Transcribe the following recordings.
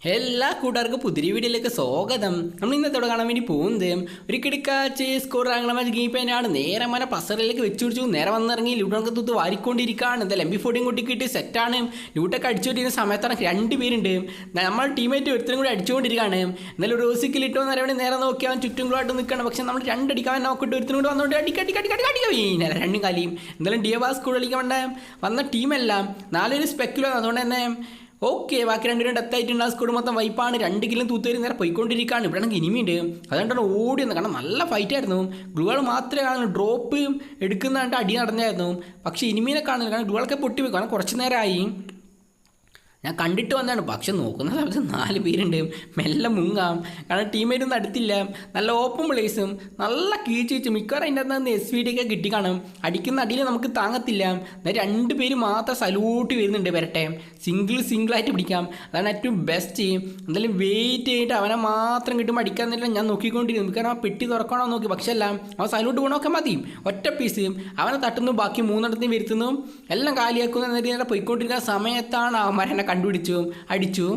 എല്ലാ കൂട്ടുകാർക്കും പുതിയ വീഡിയോയിലേക്ക് സ്വാഗതം. നമ്മൾ ഇന്നത്തോടെ കാണാൻ വേണ്ടി പോകുന്നത്? ഒരു കിടക്കാച്ച് സ്കോർ റാങ്ക് ഗെയിം പേനാണ് നേരെ മന പസറിലേക്ക് വെച്ചു പിടിച്ചു. നേരെ വന്നിറങ്ങി ലൂട്ടൊക്കെ തൂത്ത് വാരിക്കൊണ്ടിരിക്കുകയാണ്. എന്തായാലും എം ബി ഫോർട്ടിയും കുട്ടിക്കിട്ട് സെറ്റാണ് ലൂട്ടൊക്കെ അടിച്ചുകൊണ്ടിരുന്ന സമയത്താണ് രണ്ട് പേരുണ്ട് നമ്മൾ ടീമേറ്റ് ഒരുത്തരും കൂടി അടിച്ചുകൊണ്ടിരിക്കുകയാണ്. എന്നാലും റോസിക്കിൽ ഇട്ടോ എന്ന് വേണ്ടി നേരെ നോക്കി അവൻ ചുറ്റും കൂടെ നിൽക്കണം പക്ഷെ നമ്മൾ രണ്ടടിക്കാൻ നോക്കിയിട്ട് ഒരുത്തരും കൂടി വന്നുകൊണ്ട് അടിക്കടി കടി കടി കടി വീണല്ല രണ്ടും കാലിയും എന്തായാലും ഡിയ ബാസ് കൂടെ കളിക്കാൻ വന്ന ടീമെല്ലാം നാലൊരു സ്പെക്കുലർ അതുകൊണ്ട് തന്നെ ഓക്കെ ബാക്കി രണ്ടുപേരും ഡെത്ത് ആയിട്ടുണ്ട് ആ സ്കൂൾ മൊത്തം വൈപ്പാണ്. രണ്ട് കിലും തൂത്തേരി നേരെ പോയിക്കൊണ്ടിരിക്കുകയാണ്. ഇവിടെ ആണെങ്കിൽ ഇനിമിയുണ്ട് അതുകൊണ്ടാണ് ഓടി വന്നത്. കാരണം നല്ല ഫൈറ്റ് ആയിരുന്നു. ഗ്ലുകൾ മാത്രമേ കാണുന്നു ഡ്രോപ്പ് എടുക്കുന്നതായിട്ട് അടി നടന്നായിരുന്നു. പക്ഷേ ഇനിമീനെ കാണുന്നില്ല. കാരണം ഗ്ലുകളൊക്കെ പൊട്ടിപ്പോയി. കാരണം കുറച്ച് നേരമായി. ഞാൻ കണ്ടിട്ട് വന്നതാണ്. പക്ഷെ നോക്കുന്ന സമയത്ത് നാല് പേരുണ്ട്. മെല്ലെ മുങ്ങാം. കാരണം ടീമേറ്റ് ഒന്നും അടുത്തില്ല. നല്ല ഓപ്പൺ പ്ലേസും നല്ല കീച്ച് വെച്ച് മിക്കവാറും അതിന്റെ അകത്ത് നിന്ന് എസ് വി ഡി ഒക്കെ കിട്ടി കാണും. അടിക്കുന്ന അടിയിൽ നമുക്ക് താങ്ങത്തില്ല. എന്നാൽ രണ്ട് പേര് മാത്രം സല്യൂട്ട് വരുന്നുണ്ട് വരട്ടെ. സിംഗിൾ സിംഗിളായിട്ട് പിടിക്കാം. അതാണ് ഏറ്റവും ബെസ്റ്റ് എന്തായാലും വെയിറ്റ് ചെയ്തിട്ട് അവനെ മാത്രം കിട്ടുമ്പോൾ അടിക്കാന്നില്ല ഞാൻ നോക്കിക്കൊണ്ടിരുന്നു കാരണം ആ പെട്ടി തുറക്കണോ നോക്കി. പക്ഷേ അല്ല അവൻ സല്യൂട്ട് പോകണമൊക്കെ മതി. ഒറ്റ പീസ് അവനെ തട്ടുന്നു ബാക്കി മൂന്നിടത്തും വരുത്തുന്നു. എല്ലാം കാലിയാക്കുന്നു. എന്നിട്ട് രീതിയിൽ പോയിക്കൊണ്ടിരിക്കുന്ന സമയത്താണ് എന്നെ കണ്ടുപിടിച്ചു അടിച്ചു.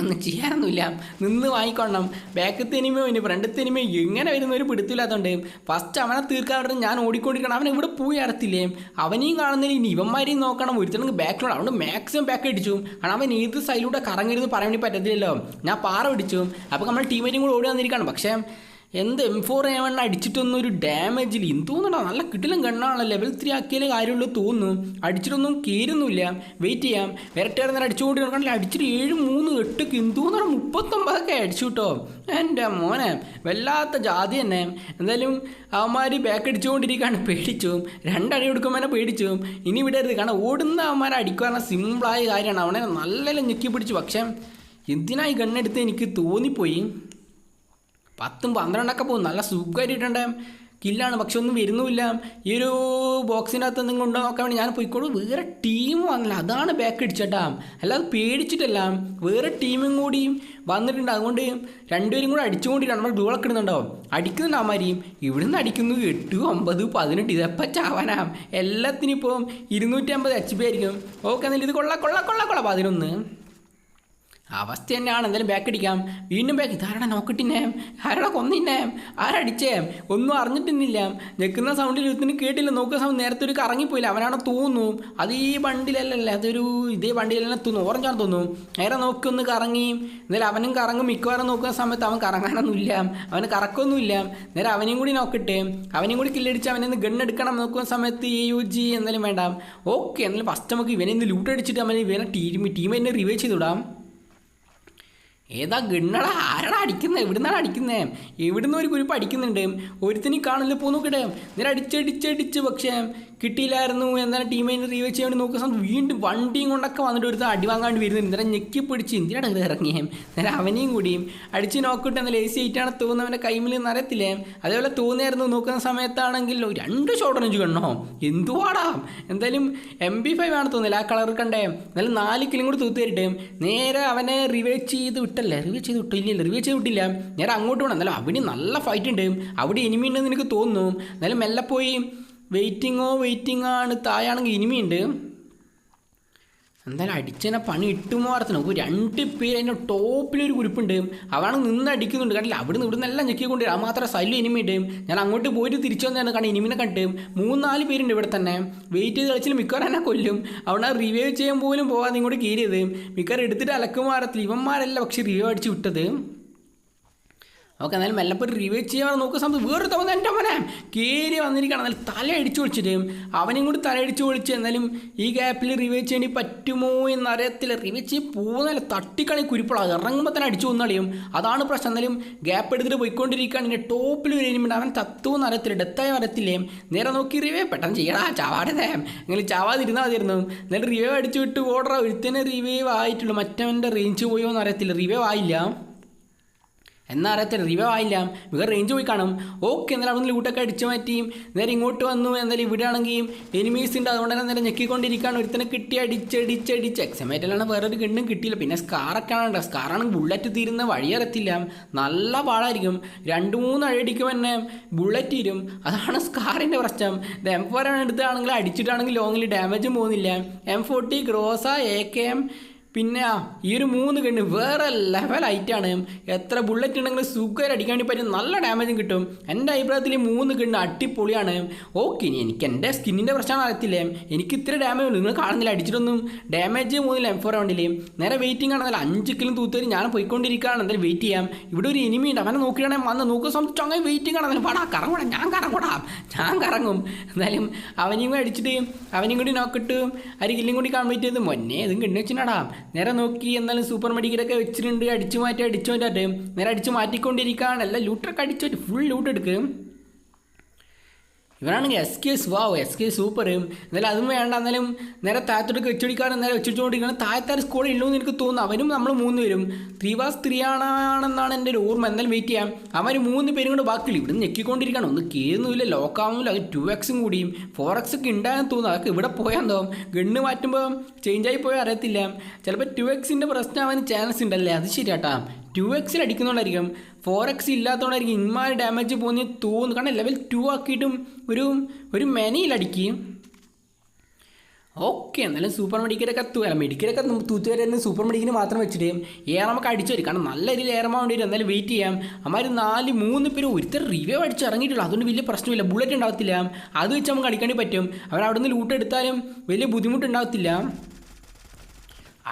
ഒന്നും ചെയ്യാനൊന്നുമില്ല. നിന്ന് വാങ്ങിക്കൊള്ളണം. ബാക്ക് ഇനിമയോ ഇനി ഫ്രണ്ട് ഇനിമയോ എങ്ങനെ വരുന്ന ഒരു പിടുത്തില്ലാത്തതുകൊണ്ട് ഫസ്റ്റ് അവനെ തീർക്കാൻ തീർക്കാറുണ്ട് ഞാൻ ഓടിക്കൊണ്ടിരിക്കണം. അവൻ ഇവിടെ പോയി അടത്തില്ലേ അവനെയും കാണുന്നതിന് ഇനി ഇവന്മാരെയും നോക്കണം. ഒരുത്തണെങ്കിൽ ബാക്കിലോട് അതുകൊണ്ട് മാക്സിമം ബാക്ക് അടിച്ചു കാരണം അവൻ ഏത് സൈഡിലൂടെ കറങ്ങരുത് പറയാൻ വേണ്ടി പറ്റത്തില്ലല്ലോ. ഞാൻ പാറ പിടിച്ചു. അപ്പോൾ നമ്മൾ ടീമേറ്റും കൂടെ ഓടി വന്നിരിക്കണം പക്ഷേ എന്ത് എം ഫോർ എ വൺ അടിച്ചിട്ടൊന്നും ഒരു ഡാമേജിൽ തോന്നണോ നല്ല കിട്ടിലും കണ്ണാണല്ലോ. ലെവൽ ത്രീ ആക്കിയാലേ കാര്യമുള്ളൂ തോന്നുന്നു. അടിച്ചിട്ടൊന്നും കീരുന്നില്ല വെയിറ്റ് ചെയ്യാം. വരട്ടേറെ നേരം അടിച്ചുകൊണ്ട് നടക്കണില്ല അടിച്ചിട്ട് ഏഴ് മൂന്ന് എട്ട് എന്തോന്നാണ് മുപ്പത്തൊമ്പതൊക്കെ അടിച്ചു കേട്ടോ എന്റെ മോനെ വല്ലാത്ത ജാതി തന്നെ. എന്തായാലും അവന്മാർ ബാക്ക് അടിച്ചുകൊണ്ടിരിക്കുകയാണ്. പേടിച്ചു. രണ്ടടി കൊടുക്കുമ്പോൾ പേടിച്ചു. ഇനി വിടരുത്. കാരണം ഓടുന്ന അവന്മാരെ അടിക്കുക സിമ്പിളായ കാര്യമാണ്. അവനെ നല്ല ഞെക്കി പിടിച്ചു. പക്ഷേ എന്തിനായി ഗണ്ണെടുത്ത് എനിക്ക് തോന്നിപ്പോയി? പത്തും പന്ത്രണ്ടൊക്കെ പോകും. നല്ല സുഖമായിട്ടുണ്ട് കില്ലാണ് പക്ഷെ ഒന്നും വരുന്നുമില്ല. ഈ ഒരു ബോക്സിനകത്ത് എന്തെങ്കിലും ഉണ്ടോ നോക്കാൻ വേണ്ടി ഞാൻ പോയിക്കോളൂ. വേറെ ടീം വന്നില്ല. അതാണ് ബാക്ക് അടിച്ചേട്ടാ അല്ലാതെ പേടിച്ചിട്ടല്ല. വേറെ ടീമും കൂടി വന്നിട്ടുണ്ട്. അതുകൊണ്ട് രണ്ടുപേരും കൂടി അടിച്ചുകൊണ്ടിട്ട് നമ്മൾ ഗ്ലൂളൊക്കെ ഇടുന്നുണ്ടാവും അടിക്കുന്നുണ്ട് അമാരിയും ഇവിടുന്ന് അടിക്കുന്നു. എട്ട് ഒമ്പത് പതിനെട്ട്. ഇതെപ്പം ചാവാനാ? എല്ലാത്തിനും ഇപ്പം ഇരുന്നൂറ്റി അമ്പത് എച്ച് പി ആയിരിക്കും. ഓക്കെ എന്നാലും ഇത് കൊള്ള കൊള്ള കൊള്ള കൊള്ള. പതിനൊന്ന്. അവസ്ഥ തന്നെയാണ്. എന്തായാലും ബാക്ക് അടിക്കാം വീണ്ടും ബാക്ക് ഇതാരുടെ നോക്കിട്ടിന്നേം? ആരുടെ കൊന്നിന്നേം? ആരടിച്ചേം ഒന്നും അറിഞ്ഞിട്ടിന്നില്ല ഞെക്കുന്ന സൗണ്ടിൽ ഒരുത്തിന് കേട്ടില്ല. നോക്കുന്ന സൗണ്ട് നേരത്തെ ഒരു കറങ്ങിപ്പോയില്ല. അവനാണ് തോന്നുന്നു. അത് ഈ വണ്ടിയിലല്ലല്ലേ അതൊരു ഇതേ വണ്ടിയിലെല്ലാം തോന്നുന്നു ഓറഞ്ചാണ് തോന്നുന്നു. നേരെ നോക്കി ഒന്ന് കറങ്ങി. എന്നാലും അവനും കറങ്ങും. മിക്കവാറും നോക്കുന്ന സമയത്ത് അവൻ കറങ്ങാനൊന്നുമില്ല. അവന് കറക്കൊന്നുമില്ല നേരെ അവനെയും കൂടി നോക്കട്ടെ. അവനെയും കൂടി കില്ലടിച്ച് അവനെ ഗണ്ണെടുക്കണം നോക്കുന്ന സമയത്ത് എ യു ജി വേണ്ട. ഓക്കെ എന്നാലും ഫസ്റ്റ് നമുക്ക് ഇവനെ ഇന്ന് ലൂട്ടടിച്ചിട്ട് അവനെ ഇവനെ ടീം ടീം എന്നെ റിവൈവ് ചെയ്തുവിടാം. ഏതാ ഗണ്ണട ആരടാ അടിക്കുന്നത് എവിടുന്നാണ് അടിക്കുന്നത് എവിടുന്ന് ഒരു കുരിപ്പ് അടിക്കുന്നുണ്ട്? ഒരുത്തിനി കാണില്ല പോ നോക്കട്ടെ. നേരെ അടിച്ചടിച്ചടിച്ച് പക്ഷേ കിട്ടിയില്ലായിരുന്നു എന്നാലും ടീമിനെ റീവെച്ച് വേണ്ടി നോക്കുന്ന സമയത്ത് വീണ്ടും വണ്ടിയും കൊണ്ടൊക്കെ വന്നിട്ട് ഒരുത്തൻ അടി വാങ്ങാണ്ട് വരുന്നുണ്ട്. നേരെ ഞെക്കി പിടിച്ച് എന്തിനാണ് ഇത് ഇറങ്ങിയേ? നേരെ അവനെയും കൂടിയും അടിച്ച് നോക്കിട്ട് എന്നാൽ എ സി ആയിട്ടാണ് തോന്നുന്നവന്റെ കൈമിൽ നിറയത്തില്ലേ അതേപോലെ തോന്നിയായിരുന്നു നോക്കുന്ന സമയത്താണെങ്കിൽ രണ്ട് ഷോട്ട് റേഞ്ച് കണ്ണോ? എന്തുവാടാ? എന്തായാലും എം ബി ഫൈവ് ആണ് തോന്നില്ല ആ കളർ കണ്ടേ. എന്നാലും നാല് കിലും കൂടി തൂത്ത് നേരെ അവനെ റിവേ ചെയ്ത് വിട്ടല്ലേ? റിവ്യൂ ചെയ്ത് വിട്ടു? ഇല്ല റിവ്യൂ ചെയ്ത് വിട്ടില്ല. ഞാൻ അങ്ങോട്ട് പോകണം എന്നാലും അവിടെ നല്ല ഫൈറ്റ് ഉണ്ട്. അവിടെ ഇനിമി ഉണ്ടെന്ന് എനിക്ക് തോന്നുന്നു. എന്നാലും മെല്ലെ പോയി. വെയിറ്റിങ്ങോ വെയിറ്റിംഗ് ആണ്. തായാണെങ്കിൽ ഇനിമിയുണ്ട് എന്തായാലും അടിച്ചതിനെ പണി ഇട്ടുമോ അർത്ഥം ഒരു രണ്ട് പേര് അതിന്റെ ടോപ്പിലൊരു കുരുപ്പുണ്ട്. അവനാണ് നിന്ന് അടിക്കുന്നുണ്ട്. കണ്ടില്ല? അവിടെ നിന്ന് എല്ലാം നിന്നെല്ലാം ഞെക്കിക്കൊണ്ട് ആ മാത്രം സൈഡിൽ ഇനിമിയുണ്ട് ഞാൻ അങ്ങോട്ട് പോയിട്ട് തിരിച്ചു വന്നതാണ് കാരണം ഇനിമിനെ കണ്ട്. മൂന്നാൽ പേരുണ്ട് ഇവിടെ തന്നെ. വെയിറ്റ് ചെയ്ത് കളിച്ചാൽ മിക്കവാറും എന്നെ കൊല്ലും. അവിടെ റിവ്യൂ ചെയ്യാൻ പോലും പോകാതെ ഇങ്ങോട്ട് കീറിയത് മിക്കവാറും എടുത്തിട്ട് അലക്കുമാറത്തില്ല ഇവന്മാരല്ല പക്ഷേ റിവ്യൂ അടിച്ച് വിട്ടത്. ഓക്കെ എന്നാലും മെല്ലപ്പോൾ റിവ്യൂ ചെയ്യാൻ നോക്കുക സമയത്ത് വേറെ തവണ എന്റെ അവനെ കയറി വന്നിരിക്കണം എന്നാലും തല അടിച്ചു വിളിച്ചിട്ട് അവനും കൂടി തല അടിച്ചു വിളിച്ച് എന്നാലും ഈ ഗ്യാപ്പിൽ റിവ്യൂ ചെയ്യേണ്ടി പറ്റുമോ എന്നറിയത്തില്ല റിവ്യൂ ചെയ്ത് പോകുന്നതല്ല തട്ടിക്കളി കുരിപ്പളാണ് ഇറങ്ങുമ്പോൾ തന്നെ അടിച്ചു കൊന്നളിയും. അതാണ് പ്രശ്നം. എന്നാലും ഗ്യാപ്പ് എടുത്തിട്ട് പോയിക്കൊണ്ടിരിക്കുകയാണ്. എന്റെ ടോപ്പിൽ ഒരു അവൻ തത്തുമെന്ന് അറിയത്തില്ല. ഡെത്തായി അറിയത്തില്ലേ? നേരെ നോക്കി റിവ്യൂ പെട്ടെന്ന് ചെയ്യടാ ചാവാടേ എങ്കിലും ചാവാതിരുന്നാൽ മതിയായിരുന്നു. എന്നാലും റിവ്യൂ അടിച്ചു വിട്ട് ഓർഡർ ഒരുത്തന്നെ റിവ്യൂ ആയിട്ടുള്ളൂ. മറ്റവന്റെ റേഞ്ച് പോയോ എന്ന് അറിയത്തില്ല. റിവ്യൂ ആയില്ല. എന്നാ അറിയത്തില്ല റിവൈവ് ആയില്ല വേറെ റേഞ്ച് പോയി കാണും. ഓക്കെ എന്നാലും അവിടെ നിന്ന് ലൂട്ടൊക്കെ അടിച്ചു മാറ്റി നേരെ ഇങ്ങോട്ട് വന്നു എന്നാലും ഇവിടെ ആണെങ്കിൽ എനിമീസ് ഉണ്ട്. അതുകൊണ്ട് തന്നെ നേരെ ഞെക്കിക്കൊണ്ടിരിക്കുകയാണ്. ഒരുത്തനെ കിട്ടി അടിച്ചടിച്ചടിച്ച് എക്സമേറ്റിലാണ് വേറെ ഒരു കിണ്ണും കിട്ടിയില്ല. പിന്നെ സ്കാറൊക്കെ ആണ് സ്കാറാണ് ബുള്ളറ്റ് തീരുന്ന വഴി അറിയത്തില്ല. നല്ല പാടായിരിക്കും. രണ്ട് മൂന്ന് അഴടിക്കും തന്നെ ബുള്ളറ്റ് തീരും. അതാണ് സ്കാറിന്റെ പ്രശ്നം. ഇത് എം ഫോർ എടുത്താണെങ്കിൽ അടിച്ചിട്ടാണെങ്കിൽ ലോങ്ങിൽ ഡാമേജും പോകുന്നില്ല. എം ഫോർട്ടി ക്രോസ എ കെ എം പിന്നെ ഈ ഒരു മൂന്ന് കണ്ണ് വേറെ ലെവൽ ഹൈറ്റാണ് എത്ര ബുള്ളറ്റ് ഉണ്ടെങ്കിലും സുഖം അടിക്കാൻ വേണ്ടി പറ്റും. നല്ല ഡാമേജും കിട്ടും. എന്റെ അഭിപ്രായത്തിൽ മൂന്ന് കണ്ണ് അടിപൊളിയാണ്. ഓക്കെ എനിക്ക് എന്റെ സ്കിന്നിന്റെ പ്രശ്നം അറിയത്തില്ലേ? എനിക്ക് ഇത്ര ഡാമേജ് ഉള്ളൂ. നിങ്ങൾ കാണുന്നില്ല? അടിച്ചിട്ടൊന്നും ഡാമേജ് മൂന്നില്ല. എം ഫോർ വണ്ടിയിൽ നേരെ വെയിറ്റിംഗ് ആണെന്നല്ല അഞ്ച് കിലും തൂത്തേരി ഞാൻ പോയിക്കൊണ്ടിരിക്കുകയാണ്. എന്തായാലും വെയിറ്റ് ചെയ്യാം. ഇവിടെ ഒരു എനിമി ഉണ്ട്. അവനെ നോക്കിയാണെങ്കിൽ വന്ന്. നോക്കുക സംബന്ധിച്ച് അങ്ങനെ വെയിറ്റിംഗ് ആണ്. വടാ കറങ്ങൂടാ. ഞാൻ കറങ്ങൂടാ. ഞാൻ കറങ്ങും. എന്തായാലും അവനെയും കൂടി അടിച്ചിട്ട് അവനെയും കൂടി നോക്കിട്ട് അരികില്ലും കൂടി കംപ്ലീറ്റ് ചെയ്ത്. മൊന്നേ ഇതും കിണ്ണു വെച്ചിട്ടാ നേരെ നോക്കി എന്നാലും സൂപ്പർ മെഡിക്കലൊക്കെ വെച്ചിട്ടുണ്ട്. അടിച്ചു മാറ്റി അടിച്ചു മാറ്റാട്ടെ നേരെ അടിച്ചു മാറ്റിക്കൊണ്ടിരിക്കുകയാണ്. എല്ലാം ലൂട്ടറൊക്കെ അടിച്ചു? ഫുൾ ലൂട്ട് എടുക്കും. ഇവനാണെങ്കിൽ S K wow S K super. എന്നാലും അതും വേണ്ട. എന്നാലും നേരെ താഴത്തോട്ട് വെച്ചടിക്കാറ് നേരെ വെച്ചിട്ടുകൊണ്ടിരിക്കണം താഴത്താറ് സ്കൂളിൽ ഉള്ളൂ എന്ന് എനിക്ക് തോന്നുന്നു. അവനും നമ്മൾ മൂന്ന് പേരും. ത്രീ വാസ് ആണെന്നാണ് എന്റെ ഒരു ഓർമ്മ. എന്തായാലും വെയിറ്റ് ചെയ്യാം. അവർ മൂന്ന് പേരും കൂടെ ബാക്കിയില്ല ഇവിടെ ഞെക്കിക്കൊണ്ടിരിക്കണം ഒന്ന് കേറുന്നില്ല ലോക്കാവുന്നില്ല അത് ടു എക്സും കൂടിയും. ഫോർ എക്സ് ഒക്കെ തോന്നുന്നു. അതൊക്കെ ഇവിടെ പോയാൽ പോയാന്തോ ഗണ്ണ് മാറ്റുമ്പോൾ ചേഞ്ചായി പോയാൽ അറിയത്തില്ല. ചിലപ്പോൾ ടു എക്സിന്റെ പ്രശ്നം അവന് ചാൻസ് ഉണ്ടല്ലേ? അത് ശരിയാട്ടാ. ടു എക്സിൽ അടിക്കുന്നതുകൊണ്ടായിരിക്കും ഫോർ എക്സ് ഇല്ലാത്തതുകൊണ്ടായിരിക്കും ഇമാര് ഡാമേജ് പോകുന്ന തോന്നുന്നു. കാരണം ലെവൽ ടു ആക്കിയിട്ടും ഒരു ഒരു മെനയിൽ അടിക്കുകയും ഓക്കെ എന്നാലും സൂപ്പർ മെഡിക്കലൊക്കെ അല്ല മെഡിക്കലൊക്കെ തൂത്ത് വരുന്നത് സൂപ്പർ മെഡിക്കൽ മാത്രം വെച്ചിട്ട് ഏറെ നമുക്ക് അടിച്ചു വരും കാരണം നല്ല രീതിയിൽ ഏറമാൻ വേണ്ടി വരും എന്നാലും വെയിറ്റ് ചെയ്യാം. അമ്മാര് നാല് മൂന്ന് പേര് ഒരുത്തർ റിവ്യൂ അടിച്ച് ഇറങ്ങിയിട്ടുള്ളൂ. അതുകൊണ്ട് വലിയ പ്രശ്നമില്ല. ബുള്ളറ്റ് ഉണ്ടാകത്തില്ല അത് വെച്ച് നമുക്ക് അടിക്കേണ്ടി പറ്റും. അവർ അവിടെ നിന്ന് ലൂട്ട് എടുത്താലും വലിയ ബുദ്ധിമുട്ടുണ്ടാകത്തില്ല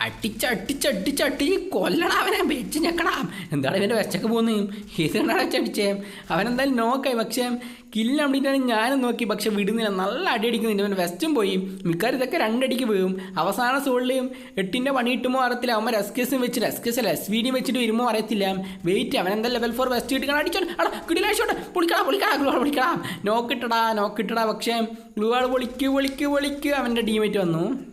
അടിച്ചടിച്ചടിച്ചടിച്ച് കൊല്ലണം അവനെ വെച്ച് ഞെക്കണം. എന്താണ് ഇവന്റെ വെച്ചൊക്കെ പോകുന്നത്? കണ്ടാണ് വെച്ചടിച്ചേ അവനെന്തായാലും നോക്കായി. പക്ഷേ കില്ല അടിയിട്ടാണ് ഞാനും നോക്കി. പക്ഷെ വിടുന്നില്ല. നല്ല അടി അടിക്കുന്നുണ്ട് അവൻ വെസ്റ്റും പോയി. മിക്കവാറും ഇതൊക്കെ രണ്ടടിക്ക് പോകും അവസാന സോളിലും എട്ടിന്റെ പണി കിട്ടുമോ അറിയത്തില്ല. അവൻ വെച്ചിട്ട് എസ് കെസ് അല്ല എസ് വി ഡി വെച്ചിട്ട് വരുമോ അറിയത്തില്ല. വെയിറ്റ് അവൻ എന്താ ലെവൽ ഫോർ വെസ്റ്റ് കിട്ടിക്കണം? അടിച്ചോ അടാ കിടിലാശോട്ടെ പൊളിക്കടാ പൊളിക്കടാ ഗ്ലൂ പൊളിക്കടാ. നോക്കിട്ടടാ നോക്കിട്ടടാ പക്ഷേ ഗ്ലൂ ആൾ പൊളിക്കൂ പൊളിക്കൂ പൊളിക്ക് അവന്റെ ടീമേറ്റ് വന്നു.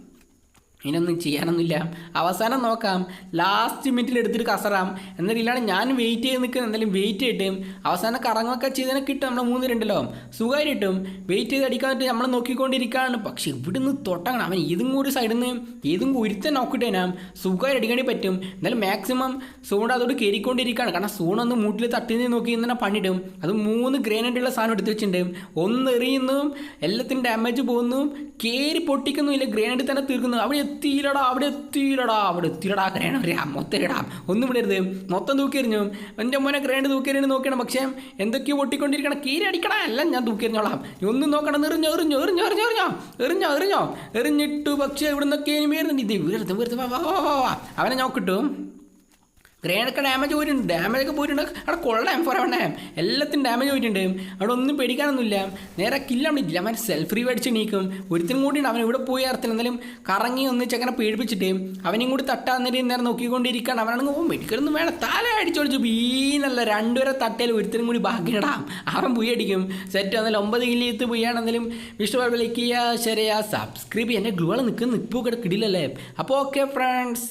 ഇതിനൊന്നും ചെയ്യാനൊന്നുമില്ല. അവസാനം നോക്കാം. ലാസ്റ്റ് മിനിറ്റിൽ എടുത്തിട്ട് കസറാം. എന്നിട്ടില്ലാണ്ട് ഞാൻ വെയിറ്റ് ചെയ്ത് നിൽക്കുന്നത് എന്തായാലും വെയിറ്റ് ചെയ്തിട്ട് അവസാനം കറങ്ങൊക്കെ ചെയ്തതിനെ കിട്ടും നമ്മൾ മൂന്ന് രണ്ടല്ലോ സുഖമായിട്ട് കിട്ടും. വെയിറ്റ് ചെയ്ത് അടിക്കാൻ പറ്റും നമ്മൾ നോക്കിക്കൊണ്ടിരിക്കുകയാണ്. പക്ഷേ ഇവിടുന്ന് തൊട്ടങ്ങണം. അവൻ ഏതും കൂടി സൈഡിൽ നിന്ന് ഏതും ഒരുത്തൻ നോക്കിട്ടേനാം സുഖമായിട്ട് അടിക്കാണ്ടി പറ്റും. എന്നാലും മാക്സിമം സോൺ അതോട് കയറിക്കൊണ്ടിരിക്കുകയാണ് കാരണം സൂൺ ഒന്ന് മൂട്ടിൽ തട്ടി നിന്ന് നോക്കി ഇന്നെ പണിയിടും. അത് മൂന്ന് ഗ്രേനേഡുള്ള സാധനം എടുത്ത് വെച്ചിട്ടുണ്ട്. ഒന്ന് എറിയുന്നു. എല്ലാത്തിനും ഡാമേജ് പോകുന്നു. കയറി പൊട്ടിക്കുന്നുമില്ല ഗ്രേനേഡ് തന്നെ തീർക്കുന്നു. അവിടെ എത്തിയില്ലടാ അവിടെ എത്തിയില്ലടാ അവിടെ എത്തിയില്ലടാ. ഗ്രേനേഡ് എറിയാം മൊത്തം ഇടാം ഒന്നും വിടരുത്. മൊത്തം തൂക്കിയെറിഞ്ഞു. എന്റെ മോനെ ഗ്രേനേഡ് തൂക്കിയെറിഞ്ഞ് നോക്കണം പക്ഷേ എന്തൊക്കെയോ പൊട്ടിക്കൊണ്ടിരിക്കണം കീരി അടിക്കടാ. എല്ലാം ഞാൻ തൂക്കിയെറിഞ്ഞോളാം. ഒന്നും നോക്കണം എറിഞ്ഞോ എറിഞ്ഞോ എറിഞ്ഞോ എറിഞ്ഞോ എറിഞ്ഞോ. എറിഞ്ഞോ എറിഞ്ഞോ. എറിഞ്ഞിട്ടു പക്ഷേ ഇവിടെ നിന്നൊക്കെ ഇനി വരുന്നുണ്ട്. ഇത് വെറുതെ വെറുതെ വാ വാ വാ വാ വാ. അവനെ നോക്കിട്ടു. ഗ്രേനൊക്കെ ഡാമേജ് പോയിട്ടുണ്ട്. ഡാമേജ് ഒക്കെ പോയിട്ടുണ്ട്. അവിടെ കൊള്ളാം ഫോർ വേണ്ടേ എല്ലാത്തിനും ഡാമേജ് പോയിട്ടുണ്ട്. അവിടെ ഒന്നും പേടിക്കാനൊന്നുമില്ല. നേരെ കില്ല പറ്റില്ല അവൻ സെൽഫ് റീവ് അടിച്ച് നീക്കും ഒരുത്തിനും കൂടി അവൻ ഇവിടെ പോയി അർത്ഥം എന്തായാലും കറങ്ങി ഒന്ന് ചെക്കനെ പേടിപ്പിച്ചിട്ട് അവനെയും കൂടി തട്ടാൻ നേരം നോക്കിക്കൊണ്ടിരിക്കുകയാണ്. അവനാണെങ്കിൽ ഓ മെഡിക്കലൊന്നും വേണം തല അടിച്ചോടിച്ചു ബീന്നല്ല രണ്ടുപേരെ തട്ടയിൽ ഒരുത്തിനും കൂടി ബാക്കിയിടാം അവൻ പുയ്യ അടിക്കും. സെറ്റ് വന്നാൽ ഒമ്പത് കില്ലിയത്ത് പുയ്യാണെന്നാലും ലൈക്ക് ചെയ്യുക ശരിയാ സബ്സ്ക്രൈബ് ചെയ്യാൻ ഗ്ലൂ നിൽക്കുന്ന. നിൽപ്പൊക്കെ കിടക്കിടില്ലല്ലേ അപ്പോൾ ഓക്കെ ഫ്രണ്ട്സ്